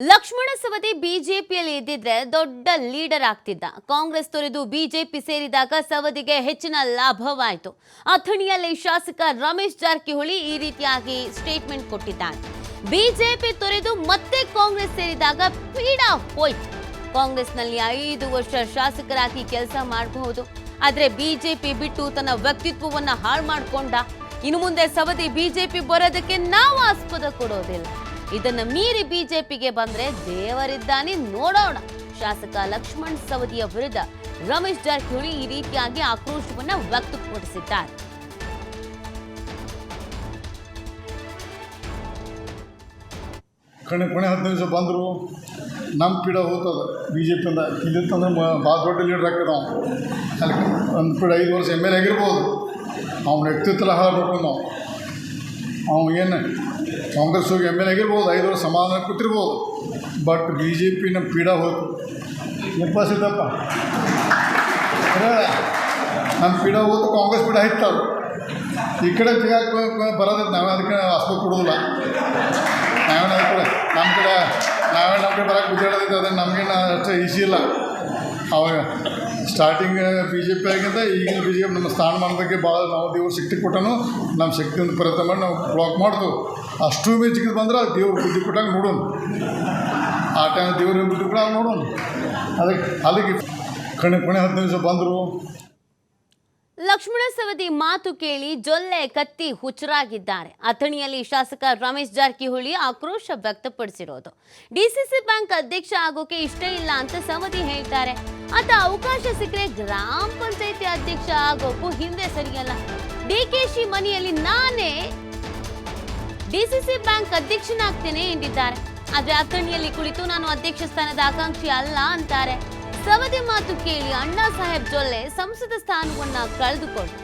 ಲಕ್ಷ್ಮಣ ಸವದಿ ಬಿಜೆಪಿಯಲ್ಲಿ ಇದ್ದಿದ್ರೆ ದೊಡ್ಡ ಲೀಡರ್ ಆಗ್ತಿದ್ದ. ಕಾಂಗ್ರೆಸ್ ತೊರೆದು ಬಿಜೆಪಿ ಸೇರಿದಾಗ ಸವದಿಗೆ ಹೆಚ್ಚಿನ ಲಾಭವಾಯಿತು. ಅಥಣಿಯಲ್ಲಿ ಶಾಸಕ ರಮೇಶ್ ಜಾರಕಿಹೊಳಿ ಈ ರೀತಿಯಾಗಿ ಸ್ಟೇಟ್ಮೆಂಟ್ ಕೊಟ್ಟಿದ್ದಾರೆ. ಬಿಜೆಪಿ ತೊರೆದು ಮತ್ತೆ ಕಾಂಗ್ರೆಸ್ ಸೇರಿದಾಗ ಪೀಡ ಹೋಯ್ತು. ಕಾಂಗ್ರೆಸ್ನಲ್ಲಿ ಐದು ವರ್ಷ ಶಾಸಕರಾಗಿ ಕೆಲಸ ಮಾಡಬಹುದು. ಆದರೆ ಬಿಜೆಪಿ ಬಿಟ್ಟು ತನ್ನ ವ್ಯಕ್ತಿತ್ವವನ್ನ ಹಾಳು ಮಾಡಿಕೊಂಡ. ಇನ್ನು ಮುಂದೆ ಸವದಿ ಬಿಜೆಪಿ ಬರೋದಕ್ಕೆ ನಾವು ಆಸ್ಪದ ಕೊಡೋದಿಲ್ಲ. ಇದನ್ನ ಮೀರಿ ಬಿಜೆಪಿಗೆ ಬಂದ್ರೆ ದೇವರಿದ್ದಾನೆ ನೋಡೋಣ. ಶಾಸಕ ಲಕ್ಷ್ಮಣ್ ಸವದಿಯ ವಿರುದ್ಧ ರಮೇಶ್ ಜಾರಕಿಹೊಳಿ ಈ ರೀತಿಯಾಗಿ ಆಕ್ರೋಶವನ್ನ ವ್ಯಕ್ತಪಡಿಸಿದ್ದಾರೆ. ಕಣೆ ಕೊನೆ ಹತ್ತು ದಿವಸ ಬಂದರು ನಮ್ಮ ಪೀಡ ಹೋಗ್ತದೆ. ಬಿ ಜೆ ಪಿಯಿಂದ ಇಲ್ಲಿತ್ತಂದ್ರೆ ಭಾಳ ದೊಡ್ಡ ಲೀಡ್ರ್ ಆಗ್ತದೆ ಅಲ್ಲಿ ಒಂದು ಪೀಡ ಐದು ವರ್ಷ ಎಂ ಎಲ್ ಎ ಆಗಿರ್ಬೋದು. ಅವ್ನ ವ್ಯಕ್ತಿತ್ವ ಹಾಳು ಮಾಡ್ಕೊಂಡು ನಾವು. ಅವ್ನು ಏನು ಕಾಂಗ್ರೆಸ್ ಹೋಗಿ ಎಂ ಎಲ್ ಆಗಿರ್ಬೋದು, ಐದು ವರ್ಷ ಸಮಾಧಾನ ಕೊಟ್ಟಿರ್ಬೋದು. ಬಟ್ ಬಿ ಜೆ ಪಿ ನಮ್ಮ ಪೀಡ ಹೋಯ್ತು. ಎಪ್ಪ ಸಿದ್ದಪ್ಪ ನಮ್ಮ ಪೀಡ ಹೋಯ್ತು, ಕಾಂಗ್ರೆಸ್ ಪೀಡ ಹಿತ್ತದು ಈ ಕಡೆ ಬರೋದಕ್ಕೆ ನಾವೇ ಅದಕ್ಕೆ ಆಸ್ಪತ್ರೆ ಕೊಡೋದಿಲ್ಲ. ನಾವೇನು ಕಡೆ ನಮ್ಮ ಕಡೆ, ನಾವೇ ನಮ್ಮ ಕಡೆ ಬರೋಕ್ಕೆ ಬಿದ್ದಾಡೋದೈತೆ ಅದನ್ನು ನಮಗೇನು ಅಷ್ಟು ಈಸಿ ಇಲ್ಲ. ಅವಾಗ ಸ್ಟಾರ್ಟಿಂಗ್ ಬಿ ಜೆ ಪಿ ಆಗಿಂತ ಈಗಿನ ಬಿ ಜೆ ಪಿ ನಮ್ಮ ಸ್ಥಾನಮಾನದಕ್ಕೆ ಭಾಳ ನಾವು ದೇವ್ರು ಶಕ್ತಿ ಕೊಟ್ಟನು. ನಮ್ಮ ಶಕ್ತಿಯಿಂದ ಪ್ರಯತ್ನ ಮಾಡಿ ನಾವು ಬ್ಲಾಕ್ ಮಾಡ್ತು ಅಷ್ಟು ಮೆಚ್ಚಿಗೆ ಬಂದ್ರೆ ದೇವ್ರ ಬುದ್ಧಿ ಕೊಟ್ಟಾಗ ನೋಡೋಣ ಆ ಟೈಮ್ ದೇವ್ರ ಬುದ್ಧಿ ಕೂಡ ನೋಡೋಣ ಅದಕ್ಕೆ ಅದಕ್ಕೆ ಕಣೆ ಕೊನೆ ಹತ್ತು ನಿಮಿಷ ಬಂದರು. ಲಕ್ಷ್ಮಣ ಸವದಿ ಮಾತು ಕೇಳಿ ಜೊಲ್ಲೆ ಕತ್ತಿ ಹುಚ್ಚರಾಗಿದ್ದಾರೆ. ಅಥಣಿಯಲ್ಲಿ ಶಾಸಕ ರಮೇಶ್ ಜಾರಕಿಹೊಳಿ ಆಕ್ರೋಶ ವ್ಯಕ್ತಪಡಿಸಿರೋದು. ಡಿಸಿಸಿ ಬ್ಯಾಂಕ್ ಅಧ್ಯಕ್ಷ ಆಗೋಕೆ ಇಷ್ಟ ಇಲ್ಲ ಅಂತ ಸವದಿ ಹೇಳ್ತಾರೆ. ಆತ ಅವಕಾಶ ಸಿಕ್ಕರೆ ಗ್ರಾಮ ಪಂಚಾಯತಿ ಅಧ್ಯಕ್ಷ ಆಗೋಕ್ಕೂ ಹಿಂದೆ ಸರಿಯಲ್ಲ. ಡಿಕೆಶಿ ಮನೆಯಲ್ಲಿ ನಾನೇ ಡಿಸಿಸಿ ಬ್ಯಾಂಕ್ ಅಧ್ಯಕ್ಷನಾಗ್ತೇನೆ ಎಂದಿದ್ದಾರೆ. ಆದ್ರೆ ಅಥಣಿಯಲ್ಲಿ ಕುಳಿತು ನಾನು ಅಧ್ಯಕ್ಷ ಸ್ಥಾನದ ಆಕಾಂಕ್ಷಿ ಅಲ್ಲ ಅಂತಾರೆ. ಸವದಿ ಮಾತು ಕೇಳಿ ಅಣ್ಣಾ ಸಾಹೇಬ್ ಜೊಲ್ಲೆ ಸಂಸದ ಸ್ಥಾನವನ್ನ ಕಳೆದುಕೊಂಡ್ರು.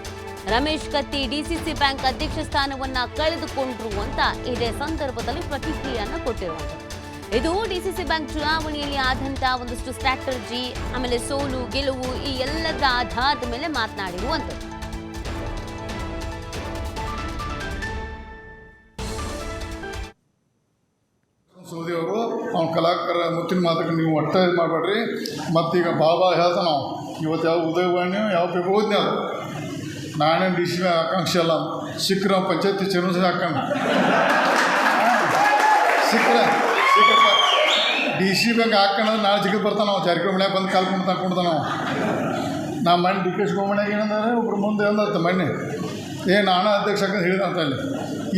ರಮೇಶ್ ಕತ್ತಿ ಡಿಸಿಸಿ ಬ್ಯಾಂಕ್ ಅಧ್ಯಕ್ಷ ಸ್ಥಾನವನ್ನ ಕಳೆದುಕೊಂಡ್ರು ಅಂತ ಇದೇ ಸಂದರ್ಭದಲ್ಲಿ ಪ್ರತಿಕ್ರಿಯೆಯನ್ನ ಕೊಟ್ಟಿರುವಂಥದ್ದು ಇದು ಡಿಸಿಸಿ ಬ್ಯಾಂಕ್ ಚುನಾವಣೆಯಲ್ಲಿ ಆದಂತ ಒಂದಷ್ಟು ಸ್ಟ್ರಾಟರ್ಜಿ ಆಮೇಲೆ ಸೋಲು, ಗೆಲುವು ಈ ಎಲ್ಲದ ಆಧಾರದ ಮೇಲೆ ಮಾತನಾಡಿರುವಂಥದ್ದು ಮುತ್ತಿನ ಮಾತಕ್ಕೆ ನೀವು ಒಟ್ಟ ಇದು ಮಾಡಬೇಡ್ರಿ. ಮತ್ತೀಗ ಬಾಬಾ ಹೇಳ್ತಾನೆ ನಾವು ಇವತ್ತು ಯಾವ ಉದಯವಾಣಿ ಯಾವ ಪೇಪರ್ ಓದ್ನಿ ಅದು ನಾನೇ ಡಿ ಸಿ ಆಕಾಂಕ್ಷೆ ಅಲ್ಲ ಸಿಕ್ಕರ ಪಂಚಾಯತಿ ಚೇರ್ಮನ್ ಸಹ ಹಾಕೋಣ ಸಿಕ್ಕರ ಸಿಕ್ಕಪ್ಪ ಡಿ ಸಿ ಬ್ಯಾಂಕ್ ಹಾಕೋಣ, ನಾಳೆ ಜಿಗಿದು ಬರ್ತಾನೆ ನಾವು ಜಾರಕಿಹೊಳಿ ಮನ್ಯಾಗ ಬಂದು ಕಾಲ್ಕೊಂಡು ತಗೊಂಡ್ತಾನೆ ನಾವು ನಾ ಮಣ್ಣು ಡಿ ಕೆ ಶಿವಮಣ್ಯಾಗ ಏನಂದ್ರೆ, ಒಬ್ರು ಮುಂದೆ ಅಂದತ್ತ ಮಣ್ಣೆ ಏ, ನಾನು ಅಧ್ಯಕ್ಷ ಅಂತ ಹೇಳಿದಂತ ಅಲ್ಲಿ.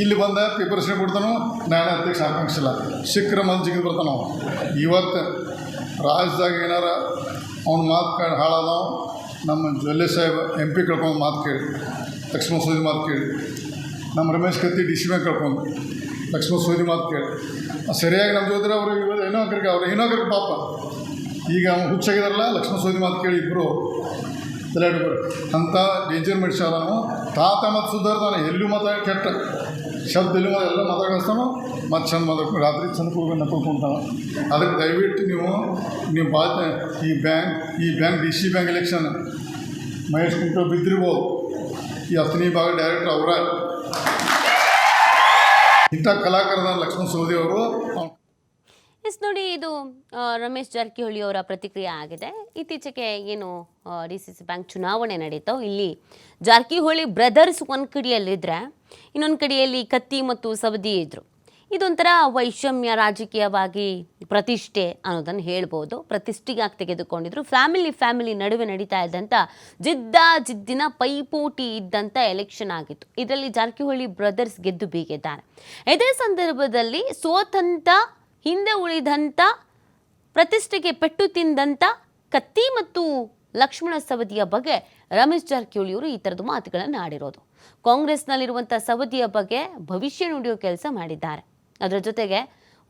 ಇಲ್ಲಿ ಬಂದ ಪೇಪರ್ಸ್ನೇ ಕೊಡ್ತಾನು ನಾಳೆ ಅಧ್ಯಕ್ಷ ಆಕಾಂಕ್ಷಿಲ್ಲ. ಸಿಕ್ಕರೆ ಮಂದಿ ಜಿಗಿದು ಬರ್ತಾನೆ ನಾವು ಇವತ್ತು ರಾಜ್ಯದಾಗ ಏನಾರ ಅವ್ನ ಮಾತು ಕೇಳಿ ಹಾಳಾದವ, ನಮ್ಮ ಜೊಲ್ಲೆ ಸಾಹೇಬ್ ಎಂ ಪಿ ಕಳ್ಕೊಂಡು ಮಾತು ಕೇಳಿ. ಲಕ್ಷ್ಮಣ ಸೋದಿ ಮಾತು ಕೇಳಿ. ನಮ್ಮ ರಮೇಶ್ ಕತ್ತಿ ಡಿ ಸಿ ಮ್ಯಾಗ ಕಳ್ಕೊಂಡು ಲಕ್ಷ್ಮಣ ಸೋದಿ ಮಾತು ಕೇಳಿ. ಸರಿಯಾಗಿ ನಮ್ಮ ಜೊತೆ ಅವರು ಇವಾಗ ಏನೋ ಕರ್ಕ ಅವ್ರು ಏನೋ ಕರ್ಕ ಪಾಪ. ಈಗ ಅವ್ನು ಹುಚ್ಚಾಗಿದಾರಲ್ಲ, ಲಕ್ಷ್ಮಣ ಸೋದಿ ಮಾತು ಕೇಳಿ ಇಬ್ಬರು ತಲೆ ಅಂಥ ಡೇಂಜರ್ ಮನುಷ್ಯ ಅದಾನು ತಾತ ಮತ್ತು ಸುಧಾರ್ತಾನೆ ಎಲ್ಲೂ ಮಾತಾಡಿ ಕೆಟ್ಟ. ಶಬ್ದ ಮಾತು ಎಲ್ಲ ಮಾತಾಡಿಸ್ತಾನು, ಮತ್ತು ಚಂದ ಮಾತಾಡ್ಕೊಂಡು ರಾತ್ರಿ ಚಂದ ಕೂಡ ನಕ್ಕೊಳ್ಕೊಂತಾನೆ ಅದಕ್ಕೆ ದಯವಿಟ್ಟು ನೀವು ನೀವು ಬಾ ಈ ಬ್ಯಾಂಕ್ ಈ bank, D C bank election, Mahesh ಕುಂಟು ಬಿದ್ದಿರ್ಬೋದು. ಈ ಹತ್ತನೇ ಭಾಗ ಡೈರೆಕ್ಟರ್ ಅವರ. ಇಂಥ ಕಲಾಕಾರದ ಲಕ್ಷ್ಮಣ ಸೋದಿ ಅವರು ಎಸ್, ನೋಡಿ, ಇದು ರಮೇಶ್ ಜಾರಕಿಹೊಳಿ ಅವರ ಪ್ರತಿಕ್ರಿಯೆ ಆಗಿದೆ. ಇತ್ತೀಚೆಗೆ ಏನು ಡಿ ಸಿ ಸಿ ಬ್ಯಾಂಕ್ ಚುನಾವಣೆ ನಡೀತೋ, ಇಲ್ಲಿ ಜಾರಕಿಹೊಳಿ ಬ್ರದರ್ಸ್ ಒಂದು ಕಡೆಯಲ್ಲಿದ್ದರೆ ಇನ್ನೊಂದು ಕಡೆಯಲ್ಲಿ ಕತ್ತಿ ಮತ್ತು ಸವದಿ ಇದ್ದರು ಇದೊಂಥರ ವೈಷಮ್ಯ ರಾಜಕೀಯವಾಗಿ ಪ್ರತಿಷ್ಠೆ ಅನ್ನೋದನ್ನು ಹೇಳ್ಬೋದು. ಪ್ರತಿಷ್ಠೆಗಾಗಿ ತೆಗೆದುಕೊಂಡಿದ್ರು. ಫ್ಯಾಮಿಲಿ ಫ್ಯಾಮಿಲಿ ನಡುವೆ ನಡೀತಾ ಇದ್ದಂಥ ಜಿದ್ದ ಜಿದ್ದಿನ ಪೈಪೋಟಿ ಇದ್ದಂಥ ಎಲೆಕ್ಷನ್ ಆಗಿತ್ತು. ಇದರಲ್ಲಿ ಜಾರಕಿಹೊಳಿ ಬ್ರದರ್ಸ್ ಗೆದ್ದು ಬೀಗಿದ್ದಾರೆ. ಇದೇ ಸಂದರ್ಭದಲ್ಲಿ ಸೋತಂತ ಹಿಂದೆ ಉಳಿದಂಥ ಪ್ರತಿಷ್ಠೆಗೆ ಪೆಟ್ಟು ತಿಂದಂಥ ಕತ್ತಿ ಮತ್ತು ಲಕ್ಷ್ಮಣ ಸವದಿಯ ಬಗ್ಗೆ ರಮೇಶ್ ಜಾರಕಿಹೊಳಿಯವರು ಈ ಥರದ ಮಾತುಗಳನ್ನು ಆಡಿರೋದು. ಕಾಂಗ್ರೆಸ್ನಲ್ಲಿರುವಂಥ ಸವದಿಯ ಬಗ್ಗೆ ಭವಿಷ್ಯ ನುಡಿಯೋ ಕೆಲಸ ಮಾಡಿದ್ದಾರೆ. ಅದರ ಜೊತೆಗೆ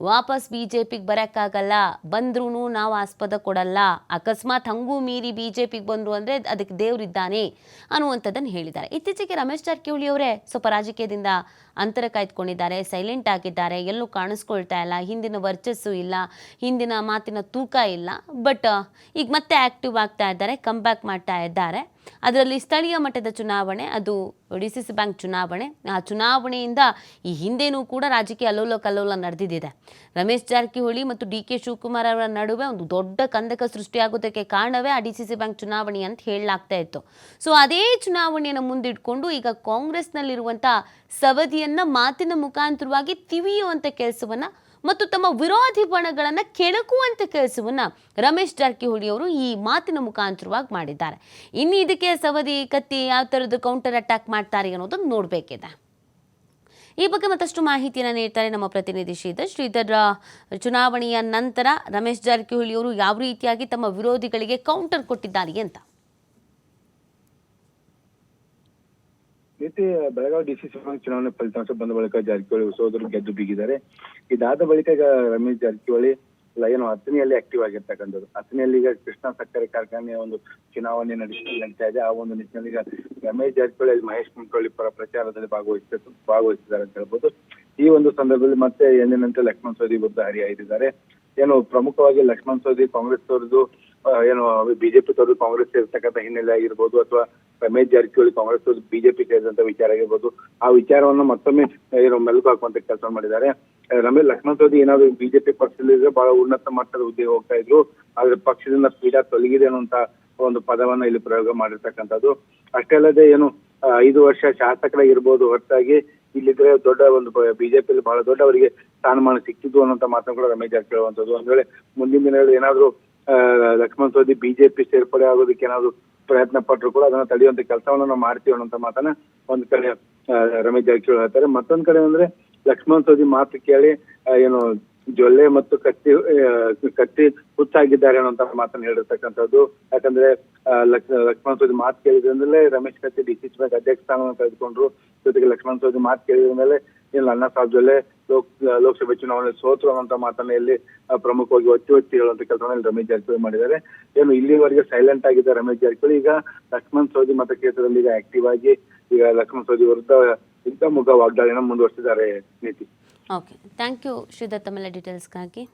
ವಾಪಸ್ ಬಿ ಜೆ ಪಿಗೆ ಬರೋಕ್ಕಾಗಲ್ಲ ಬಂದ್ರೂ ನಾವು ಆಸ್ಪದ ಕೊಡಲ್ಲ, ಅಕಸ್ಮಾತ್ ಹಂಗೂ ಮೀರಿ ಬಿ ಜೆ ಪಿಗೆ ಬಂದರು ಅಂದರೆ ಅದಕ್ಕೆ ದೇವರಿದ್ದಾನೆ ಅನ್ನುವಂಥದ್ದನ್ನು ಹೇಳಿದ್ದಾರೆ. ಇತ್ತೀಚೆಗೆ ರಮೇಶ್ ಜಾರಕಿಹೊಳಿ ಅವರೇ ಸ್ವಲ್ಪ ರಾಜಕೀಯದಿಂದ ಅಂತರ ಕಾಯ್ದುಕೊಂಡಿದ್ದಾರೆ, ಸೈಲೆಂಟ್ ಆಗಿದ್ದಾರೆ, ಎಲ್ಲೂ ಕಾಣಿಸ್ಕೊಳ್ತಾ ಇಲ್ಲ, ಹಿಂದಿನ ವರ್ಚಸ್ಸು ಇಲ್ಲ, ಹಿಂದಿನ ಮಾತಿನ ತೂಕ ಇಲ್ಲ, ಬಟ್ ಈಗ ಮತ್ತೆ ಆ್ಯಕ್ಟಿವ್ ಆಗ್ತಾ ಇದ್ದಾರೆ ಕಮ್ ಬ್ಯಾಕ್ ಮಾಡ್ತಾ ಇದ್ದಾರೆ. ಅದರಲ್ಲಿ ಸ್ಥಳೀಯ ಮಟ್ಟದ ಚುನಾವಣೆ, ಅದು ಡಿ ಸಿ ಸಿ ಬ್ಯಾಂಕ್ ಚುನಾವಣೆ. ಆ ಚುನಾವಣೆಯಿಂದ ಈ ಹಿಂದೆನೂ ಕೂಡ ರಾಜಕೀಯ ಅಲ್ಲೋಲ ಕಲ್ಲೋಲ ನಡೆದಿದೆ. ರಮೇಶ್ ಜಾರಕಿಹೊಳಿ ಮತ್ತು ಡಿ ಕೆ ಶಿವಕುಮಾರ್ ಅವರ ನಡುವೆ ಒಂದು ದೊಡ್ಡ ಕಂದಕ ಸೃಷ್ಟಿಯಾಗೋದಕ್ಕೆ ಕಾರಣವೇ ಆ ಡಿ ಸಿ ಸಿ ಬ್ಯಾಂಕ್ ಚುನಾವಣೆ ಅಂತ ಹೇಳಲಾಗ್ತಾ ಇತ್ತು. ಸೊ, ಅದೇ ಚುನಾವಣೆಯನ್ನು ಮುಂದಿಟ್ಕೊಂಡು ಈಗ ಕಾಂಗ್ರೆಸ್ನಲ್ಲಿರುವಂಥ ಸವದಿಯನ್ನ ಮಾತಿನ ಮುಖಾಂತರವಾಗಿ ತಿವಿಯುವಂಥ ಕೆಲಸವನ್ನ ಮತ್ತು ತಮ್ಮ ವಿರೋಧಿ ಬಣಗಳನ್ನು ಕೆಣಕುವಂತ ಕೆಲಸವನ್ನ ರಮೇಶ್ ಜಾರಕಿಹೊಳಿ ಅವರು ಈ ಮಾತಿನ ಮುಖಾಂತರವಾಗಿ ಮಾಡಿದ್ದಾರೆ. ಇನ್ನು ಇದಕ್ಕೆ ಸವದಿ, ಕತ್ತಿ ಯಾವ ಥರದ್ದು ಕೌಂಟರ್ ಅಟ್ಯಾಕ್ ಮಾಡ್ತಾರೆ ಅನ್ನೋದನ್ನು ನೋಡಬೇಕಿದೆ. ಈ ಬಗ್ಗೆ ಮತ್ತಷ್ಟು ಮಾಹಿತಿಯನ್ನು ನೀಡ್ತಾರೆ ನಮ್ಮ ಪ್ರತಿನಿಧಿ ಶ್ರೀಧರ್. ಶ್ರೀಧರ್ ಚುನಾವಣೆಯ ನಂತರ ರಮೇಶ್ ಜಾರಕಿಹೊಳಿ ಅವರು ಯಾವ ರೀತಿಯಾಗಿ ತಮ್ಮ ವಿರೋಧಿಗಳಿಗೆ ಕೌಂಟರ್ ಕೊಟ್ಟಿದ್ದಾರೆ ಅಂತ? ನೀತಿ ಬೆಳಗಾವಿ ಡಿಸಿಸಿ ಚುನಾವಣಾ ಫಲಿತಾಂಶ ಬಂದ ಬಳಿಕ ಜಾರಕಿಹೊಳಿ ಸೋದರರು ಗೆದ್ದು ಬೀಗಿದ್ದಾರೆ. ಇದಾದ ಬಳಿಕ ಈಗ ರಮೇಶ್ ಜಾರಕಿಹೊಳಿ ಏನು ಹತ್ತನೆಯಲ್ಲಿ ಆಕ್ಟಿವ್ ಆಗಿರ್ತಕ್ಕಂಥದ್ದು. ಹತ್ತನೆಯಲ್ಲಿ ಈಗ ಕೃಷ್ಣ ಸಕ್ಕರೆ ಕಾರ್ಖಾನೆಯ ಒಂದು ಚುನಾವಣೆ ನಡೀತಾ ಇದೆ. ಆ ಒಂದು ನಿಟ್ಟಿನಲ್ಲಿ ಈಗ ರಮೇಶ್ ಜಾರಕಿಹೊಳಿ, ಮಹೇಶ್ ಕುಮಟಳ್ಳಿ ಪರ ಪ್ರಚಾರದಲ್ಲಿ ಭಾಗವಹಿಸ ಭಾಗವಹಿಸಿದ್ದಾರೆ ಅಂತ ಹೇಳ್ಬೋದು. ಈ ಒಂದು ಸಂದರ್ಭದಲ್ಲಿ ಮತ್ತೆ ಎಂದಿನಂತೆ ಲಕ್ಷ್ಮಣ್ ಸೋದಿ ವಿರುದ್ಧ ಹರಿಹಾಯ್ದಿದ್ದಾರೆ ಏನು ಪ್ರಮುಖವಾಗಿ ಲಕ್ಷ್ಮಣ್ ಸೌದಿ ಕಾಂಗ್ರೆಸ್ ಅವರದು ಏನು, ಬಿಜೆಪಿ ತವರು ಕಾಂಗ್ರೆಸ್ ಇರ್ತಕ್ಕಂಥ ಹಿನ್ನೆಲೆ ಆಗಿರ್ಬೋದು ಅಥವಾ ರಮೇಶ್ ಜಾರಕಿಹೊಳಿ ಕಾಂಗ್ರೆಸ್ ಬಿಜೆಪಿ ಸೇರಿದಂತ ವಿಚಾರ ಆಗಿರ್ಬೋದು ಆ ವಿಚಾರವನ್ನ ಮತ್ತೊಮ್ಮೆ ಏನು ಮೆಲುಕು ಹಾಕುವಂತ ಕೆಲಸ ಮಾಡಿದ್ದಾರೆ ರಮೇಶ್ ಲಕ್ಷ್ಮಣ್ ಸೋದಿ ಏನಾದ್ರು ಬಿಜೆಪಿ ಪಕ್ಷದಲ್ಲಿದ್ರೆ ಬಹಳ ಉನ್ನತ ಮಟ್ಟದ ಹುದ್ದೆಗೆ ಹೋಗ್ತಾ ಇದ್ರು ಆದ್ರೆ ಪಕ್ಷದಿಂದ ಪೀಡಾ ತೊಲಗಿದೆ ಅನ್ನುವಂತ ಒಂದು ಪದವನ್ನ ಇಲ್ಲಿ ಪ್ರಯೋಗ ಮಾಡಿರ್ತಕ್ಕಂಥದ್ದು ಅಷ್ಟೇ ಅಲ್ಲದೆ ಏನು ಐದು ವರ್ಷ ಶಾಸಕರಾಗಿರ್ಬೋದು ಹೊರತಾಗಿ ಇಲ್ಲಿದ್ರೆ ದೊಡ್ಡ ಒಂದು ಬಿಜೆಪಿಯಲ್ಲಿ ಬಹಳ ದೊಡ್ಡ ಅವರಿಗೆ ಸ್ಥಾನಮಾನ ಸಿಕ್ಕಿದ್ದು ಅನ್ನೋಂತ ಮಾತನ್ನು ಕೂಡ ರಮೇಶ್ ಜಾರಕಿಹೊಳಿ ಒಂದ್ ವೇಳೆ ಮುಂದಿನ ದಿನಗಳಲ್ಲಿ ಏನಾದ್ರು ಲಕ್ಷ್ಮಣ ಸವದಿ ಬಿಜೆಪಿ ಸೇರ್ಪಡೆ ಆಗೋದಕ್ಕೆ ಏನಾದ್ರು ಪ್ರಯತ್ನ ಪಟ್ಟರು ಕೂಡ ಅದನ್ನ ತಡೆಯುವಂತ ಕೆಲಸವನ್ನ ನಾವು ಮಾಡ್ತೀವಿ ಅನ್ನೋಂತ ಮಾತನ್ನ ಒಂದ್ ಕಡೆ ರಮೇಶ್ ಜಾರಕಿಹೊಳಿ ಹೇಳ್ತಾರೆ. ಮತ್ತೊಂದ್ ಕಡೆ ಅಂದ್ರೆ ಲಕ್ಷ್ಮಣ್ ಸೋದಿ ಮಾತು ಕೇಳಿ ಏನು ಜೊಲ್ಲೆ ಮತ್ತು ಕತ್ತಿ ಕತ್ತಿ ಹುಚ್ಚಾಗಿದ್ದಾರೆ ಅನ್ನೋಂತ ಮಾತನ್ನ ಹೇಳಿರ್ತಕ್ಕಂಥದ್ದು. ಯಾಕಂದ್ರೆ ಲಕ್ಷ್ಮಣ ಲಕ್- ಲಕ್ಷ್ಮಣ್ ಸವದಿ ಮಾತು ಕೇಳಿದ್ರಿಂದಲೇ ರಮೇಶ್ ಕತ್ತಿ ಡಿ ಬ್ಯಾಂಕ್ ಅಧ್ಯಕ್ಷ ಸ್ಥಾನವನ್ನು ಕಳೆದುಕೊಂಡ್ರು ಜೊತೆಗೆ ಲಕ್ಷ್ಮಣ್ ಸೋದಿ ಮಾತು ಕೇಳಿದ ಮೇಲೆ ಏನು ಅಣ್ಣಾ ಸಾಹೇಬ್ ಜೊಲ್ಲೆ ಲೋಕ್, ಲೋಕಸಭೆ ಚುನಾವಣೆ ಸೋತರು ಅನ್ನುವಂತ ಮಾತನ್ನ ಇಲ್ಲಿ ಪ್ರಮುಖವಾಗಿ ಒತ್ತಿ ಒತ್ತಿ ಹೇಳುವಂತ ಕೆಲಸವನ್ನು ರಮೇಶ್ ಜಾರಕಿಹೊಳಿ ಮಾಡಿದ್ದಾರೆ. ಏನು, ಇಲ್ಲಿವರೆಗೆ ಸೈಲೆಂಟ್ ಆಗಿದ್ದ ರಮೇಶ್ ಜಾರಕಿಹೊಳಿ, ಈಗ ಲಕ್ಷ್ಮಣ್ ಸೋದಿ ಮತಕ್ಷೇತ್ರದಲ್ಲಿ ಈಗ ಆಕ್ಟಿವ್ ಆಗಿ, ಈಗ ಲಕ್ಷ್ಮಣ್ ಸೌದಿ ವಿರುದ್ಧ ಇಂಥ ಮುಖ ವಾಗ್ದಾಳಿಯನ್ನು ಮುಂದುವರಿಸಿದ್ದಾರೆ ನೀತಿ. ಓಕೆ ಥ್ಯಾಂಕ್ ಯು ಶ್ರೀಧರ್ ತಮ್ಮೆಲ್ಲ ಡೀಟೇಲ್ಸ್ಗಾಗಿ